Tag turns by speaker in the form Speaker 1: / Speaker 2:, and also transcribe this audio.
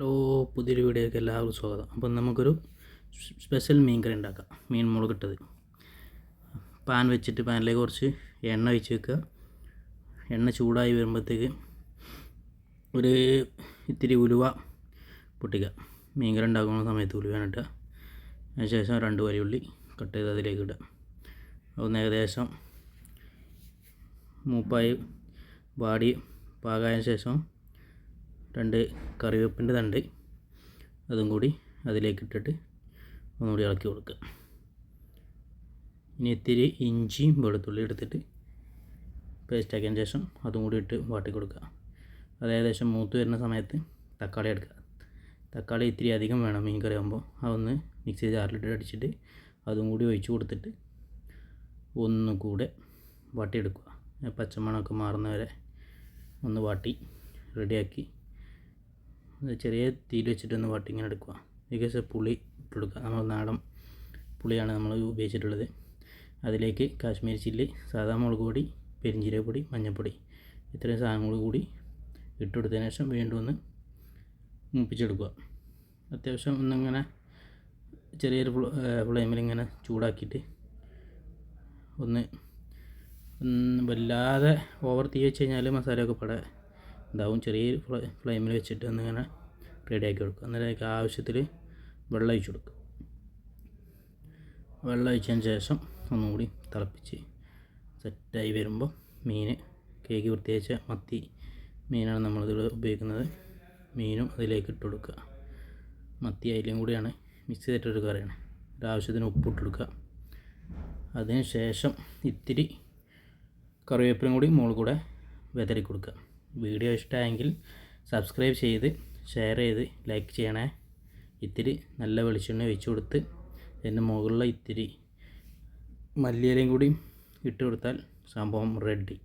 Speaker 1: Hello പുതിയൊരു വീഡിയോയ്ക്ക് എല്ലാവർക്കും സ്വാഗതം. അപ്പം നമുക്കൊരു സ്പെഷ്യൽ മീൻ കറി ഉണ്ടാക്കാം. മീൻ മുളകിട്ടത് പാൻ വെച്ചിട്ട് പാനിലേക്ക് കുറച്ച് എണ്ണ ഒഴിച്ച് വെക്കുക. എണ്ണ ചൂടായി വരുമ്പോഴത്തേക്ക് ഒരു ഇത്തിരി ഉലുവ പൊട്ടിക്കുക. മീൻ കറി ഉണ്ടാക്കുന്ന സമയത്ത് ഉലുവയാണ് ഇട്ടുക അതിനുശേഷം രണ്ട് വലിയുള്ളി കട്ട് ചെയ്ത് അതിലേക്ക് ഇടുക. അതൊന്ന് ഏകദേശം മൂപ്പായി വാടി പാകായതിനു ശേഷം രണ്ട് കറിവേപ്പിന്റെ തണ്ട് അതും കൂടി അതിലേക്ക് ഇട്ടിട്ട് ഒന്നുകൂടി ഇളക്കി കൊടുക്കുക. ഇനി ഇത്തിരി ഇഞ്ചിയും വെളുത്തുള്ളി എടുത്തിട്ട് പേസ്റ്റ് ആക്കിയതിന് ശേഷം അതും കൂടി ഇട്ട് വാട്ടി കൊടുക്കുക. അത് ഏകദേശം മൂത്ത് വരുന്ന സമയത്ത് തക്കാളി എടുക്കുക. തക്കാളി ഇത്തിരി അധികം വേണം മീൻ കറി ആകുമ്പോൾ അതൊന്ന് മിക്സി ജാറിലിട്ട് അടിച്ചിട്ട് അതും കൂടി ഒഴിച്ച് കൊടുത്തിട്ട് ഒന്നും കൂടെ വാട്ടിയെടുക്കുക. പച്ചമണമൊക്കെ മാറുന്നവരെ ഒന്ന് വാട്ടി റെഡിയാക്കി ചെറിയ തീര് വെച്ചിട്ടൊന്ന് വട്ടിങ്ങനെ എടുക്കുക. ഏകദേശം പുളി ഇട്ടെടുക്കുക നമ്മൾ നാടൻ പുളിയാണ് നമ്മൾ ഉപയോഗിച്ചിട്ടുള്ളത്. അതിലേക്ക് കാശ്മീരി ചില്ലി സാധാ മുളക് പൊടി പെരിഞ്ചീരക പൊടി മഞ്ഞൾപ്പൊടി ഇത്രയും സാധനങ്ങൾ കൂടി ഇട്ടുകൊടുത്തതിന് ശേഷം വീണ്ടും ഒന്ന് മൂപ്പിച്ചെടുക്കുക അത്യാവശ്യം ഒന്നിങ്ങനെ ചെറിയൊരു ഫ്ലെയിമിൽ ഇങ്ങനെ ചൂടാക്കിയിട്ട് ഒന്ന് വല്ലാതെ ഓവർ തീ വെച്ച് കഴിഞ്ഞാൽ മസാലയൊക്കെ പട ഇതാവും. ചെറിയ ഫ്ലെയിമിൽ വെച്ചിട്ട് ഒന്നിങ്ങനെ റെഡിയാക്കി കൊടുക്കുക. അന്നേരം അതിലേക്ക് ആവശ്യത്തിൽ വെള്ളം ഒഴിച്ച് കൊടുക്കുക. വെള്ളം ഒഴിച്ചതിന് ശേഷം ഒന്നുകൂടി തിളപ്പിച്ച് സെറ്റായി വരുമ്പോൾ മീൻ കേക്ക് വൃത്തിയാച്ച മത്തി മീനാണ് നമ്മളിതിൽ ഉപയോഗിക്കുന്നത്. മീനും അതിലേക്ക് ഇട്ട് കൊടുക്കുക. മത്തി അതിലും കൂടിയാണ്. മിക്സ് ചെയ്തിട്ടൊരു കറിയാണ്. ഒരാവശ്യത്തിന് ഉപ്പിട്ട് കൊടുക്കുക. അതിന് ശേഷം ഇത്തിരി കറിവേപ്പിലും കൂടി മുകളിൽ കൂടെ വിതറി കൊടുക്കുക. വീഡിയോ ഇഷ്ടമായെങ്കിൽ സബ്സ്ക്രൈബ് ചെയ്ത് ഷെയർ ചെയ്ത് ലൈക്ക് ചെയ്യണേ. ഇത്തിരി നല്ല വെളിച്ചെണ്ണ വെച്ച് കൊടുത്ത് അതിന്റെ മുകളിൽ ഇത്തിരി മല്ലിയിലയും കൂടി ഇട്ട് കൊടുത്താൽ സംഭവം റെഡി